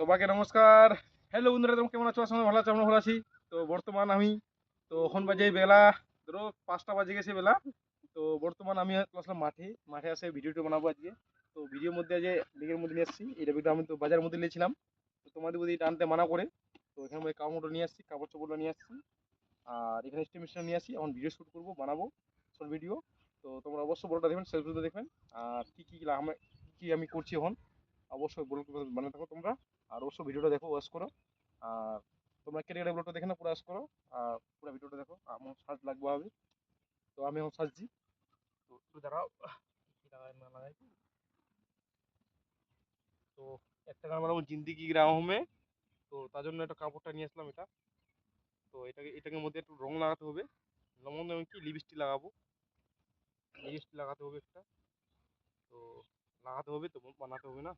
সবাইকে নমস্কার। হ্যালো বন্ধুরা, তোমরা কেমন আছো? আসলে ভালো আছো আমরা ভালো আছি। তো বর্তমান আমি, তো এখন বাজে বেলা, ধরো পাঁচটা বাজে গেছে বেলা। তো বর্তমান আমি আসলাম মাঠে মাঠে আসে ভিডিওটা বানাবো আজকে। তো ভিডিওর মধ্যে যে লিগের মধ্যে নিয়ে আসছি। এটা ভিডিও আমি তো বাজারের মধ্যে নিয়েছিলাম। তো তোমাদের এটা আনতে মানা করে, তো এখানে মধ্যে কাপড়টা নিয়ে আসছি, কাপড় চোপড়টা নিয়ে আসছি। আর এখানে স্টেমিশন নিয়ে আসি এখন ভিডিও শ্যুট করব, বানাবো শর্ট ভিডিও তো তোমরা অবশ্যই বড়টা দেখবেন শেষ দেখবেন। আর কী কী আমি কী আমি করছি এখন, অবশ্যই বড় বানাতে থাকো তোমরা। অবশ্যই ভিডিওটা দেখো ওয়াচ করো। আর তোমরা কেটে ব্লগটা দেখে না পুরো ওয়াচ করো। আর পুরো ভিডিওটা দেখো আমার সাজ লাগবে হবে তো আমি এখন সাজছি তো একটু দাঁড়াও। না লাগাই তো একটা গান বানাবো জিন্দিগি গ্রাম। মে তো তার জন্য একটা কাপড়টা নিয়ে আসলাম এটা। তো এটাকে এটাকে মধ্যে একটু রং লাগাতে হবে। মধ্যে আমি কি লিপস্টিক লাগাবো। লিপস্টিক লাগাতে হবে একটা। তো লাগাতে হবে তো, বানাতে হবে না।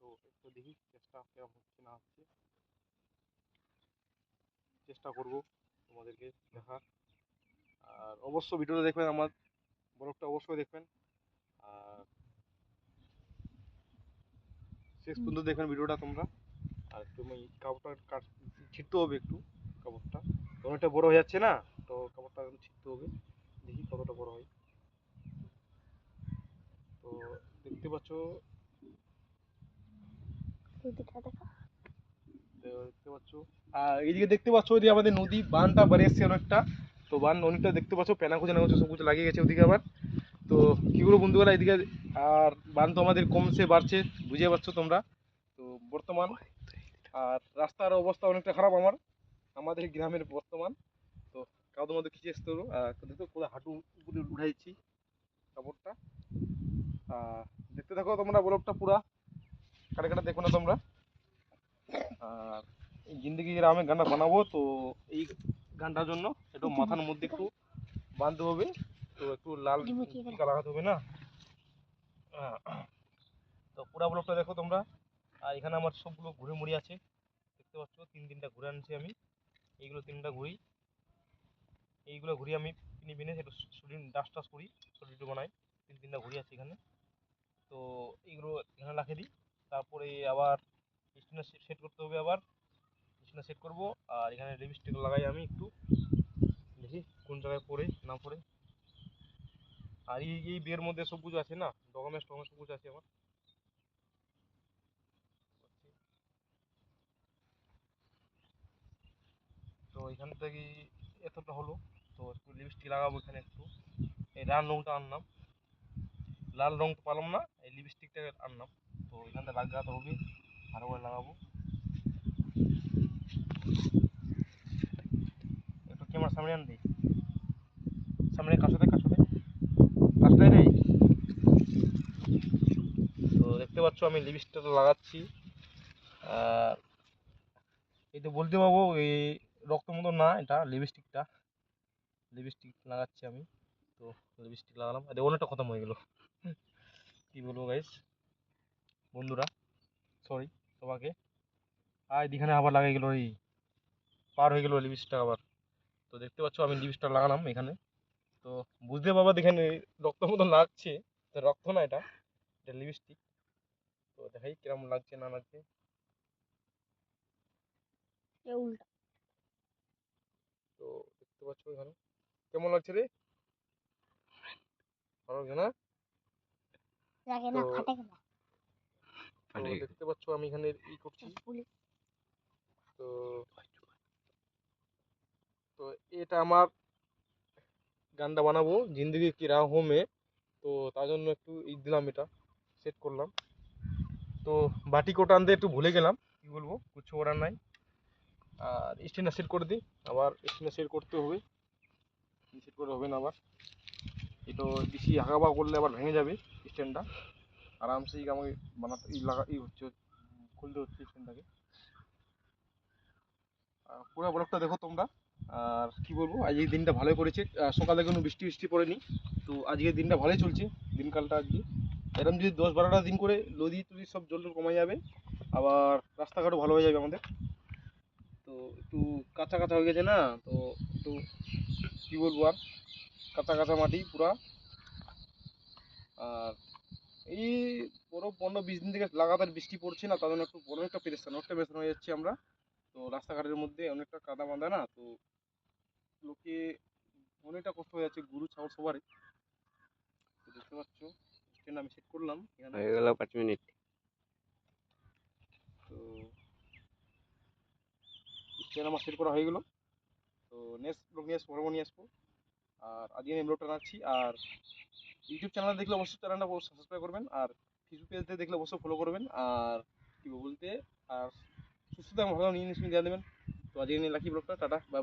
তো একটু দেখি চেষ্টা কেরম হচ্ছে না হচ্ছে। চেষ্টা করব তোমাদেরকে দেখার। আর অবশ্য ভিডিওটা দেখবেন আমার ব্লগটা অবশ্যই দেখবেন। আর শেষ পর্যন্ত দেখবেন ভিডিওটা তোমরা। আর তুমি কাপড়টা কাট ছিটতে হবে একটু কাপড়টা। অনেকটা বড় হয়ে যাচ্ছে না তো কাপড়টা ছিটতে হবে। দেখি কতটা বড় হয়। তো দেখতে পাচ্ছ আর এইদিকে দেখতে পাচ্ছ ওইদিকে আমাদের নদী বানটা বেড়ে এসছে অনেকটা। তো বান অনেকটা দেখতে পাচ্ছ, পেনা খুঁজে না সব কিছু লাগিয়ে গেছে ওদিকে আবার। তো কী করব বন্ধুরা এদিকে আর বান তো আমাদের কমছে বাড়ছে, বুঝে পারছ তোমরা। তো বর্তমান আর রাস্তার অবস্থা অনেকটা খারাপ আমার, আমাদের গ্রামের বর্তমান। তো কাউদের মধ্যে খিচে আসতে হলো আর দেখো, পুরো হাঁটু উপরে উঠাইছি, কাপড়টা। আর দেখতে থাকো তোমরা ব্লগটা পুরা। কাটে কাটে দেখো না তোমরা? আর জিন্দগি গ্রামে গানটা বানাবো তো এই গানটার জন্য একটু মাথার মধ্যে একটু বাঁধতে হবে তো একটু লাল টিকা লাগাতে হবে না? আহ, তো পুরা ব্লকটা দেখো তোমরা। আর এখানে আমার সবগুলো ঘুরে মুড়ি আছে দেখতে পাচ্ছ? তিন তিনটা ঘুরে আনছি আমি। এইগুলো তিনটা ঘুরি। এইগুলো ঘুরি আমি কিনে বিনে একটু শুটিং ডাস টাস করি ছোটো বানাই। তিন তিনটা ঘুরি আছে এখানে। তো এইগুলো এখানে রাখে দিই। তারপরে আবার স্টেশনে সেট করতে হবে আবার। স্টেশনে সেট করব, আর এখানে লিপস্টিক লাগাই আমি একটু। দেখি কোন জায়গায় পড়ে, না পড়ে। আর এই এই বিয়ের মধ্যে সব কিছু আছে না? ডকুমেন্টস টকুমেন্টস কিছু আছে আমার। তো এখান থেকে এতটা হলো। তো একটু লিপস্টিক লাগাবো এখানে একটু। এই রঙটা আনলাম। লাল রং পালাম না, এই লিপস্টিকটা আনলাম। তো এখানটা লাগাতে হবে ভালো করে লাগাবো। একটু ক্যামেরা সামনে আনবি। সামনে কাছতে কাছতে কাছতে রে? তো দেখতে পাচ্ছ আমি লিপস্টিকটা লাগাচ্ছি। আর এই তো বলতে পারব, এই রক্ত মতো না এটা লিপস্টিকটা লিপস্টিক লাগাচ্ছি আমি। তো লিপস্টিক লাগালাম। আর অনেকটা খতম হয়ে গেল। কি বলব গাইস বন্ধুরা সরি তোমাকে। আর এখানে আবার লাগাই গেল এই পার হয়ে গেল লিপস্টিকটা আবার। তো দেখতে পাচ্ছ আমি লিপস্টিকটা লাগালাম এখানে। তো বুঝতে পারবা এই রক্ত মতো লাগছে। তো রক্ত না এটা এটা লিপস্টিক তো দেখাই কিরম লাগছে না লাগছে। তো দেখতে পাচ্ছ এখানে। কেমন লাগছে রে? ভালো লাগছে না? লাগে না ফাটে না তো দেখতে পাচ্ছ আমি এখানে ই করছি। তো তো এটা আমার গানটা বানাবো জিন্দগি কি রাহ মে তো তার জন্য একটু ই দিলাম এটা সেট করলাম। তো বাটি কোটা আনতে একটু ভুলে গেলাম কি বলব কিছু করার নাই। আর স্ট্যান্ডটা সেট করে দিই আবার স্ট্যান্ডটা সেট করতে হবে। সেট করে হবে না আবার। এটা বেশি হাঁকাবা করলে আবার ভেঙে যাবে স্ট্যান্ডটা। আরামসে আমাকে বানাতে ই লাগা ই হচ্ছে খুলতে হচ্ছে স্ট্যান্ডটাকে। পুরো ব্লগটা দেখো তোমরা। আর কি বলব আজ এই দিনটা ভালোই আহ, সকালে কোনো বৃষ্টি বৃষ্টি পড়েনি। তো আজকের দিনটা ভালোই চলছে দিনকালটা আজকে। এরকম যদি দশ বারোটা দিন করে নদী টদি সব জল কমে যাবে আবার রাস্তাঘাটও ভালো হয়ে যাবে আমাদের। তো একটু কাঁচা কাঁচা হয়ে গেছে না তো একটু কি বলব আর? কাঁচা কাঁচা মাটি পুরা। আর এই বড় পনেরো বিশ দিন থেকে লাগাতার বৃষ্টি পড়ছে না তার জন্য একটু অনেকটা পেরেছেন অনেকটা পেরেছেন হয়ে যাচ্ছি আমরা। তো রাস্তাঘাটের মধ্যে অনেকটা কাদা বাঁধা না তো লোকে অনেকটা কষ্ট হয়ে যাচ্ছে গরু ছাগল সবারই। দেখতে পাচ্ছ স্ট্যান্ড আমি সেট করলাম হয়ে গেল পাঁচ মিনিট। তো স্ট্যান্ড আমার সেট করা হয়ে গেলো। তো নেক্সট ব্লগ নিয়ে আসব নিয়ে আসব। আর আজকে আমি ব্লগটা রাখছি। আর ইউটিউব চ্যানেল দেখলে অবশ্যই চ্যানেলটা সাবস্ক্রাইব করবেন। আর ফেসবুক পেজতে দেখলে অবশ্যই ফলো করবেন। আর কী বলতে, আর সুস্থতা ভালো নিয়ে নিয়ে দেবেন তো আজকে নিয়ে রাখি ব্লগটা টাটা বাই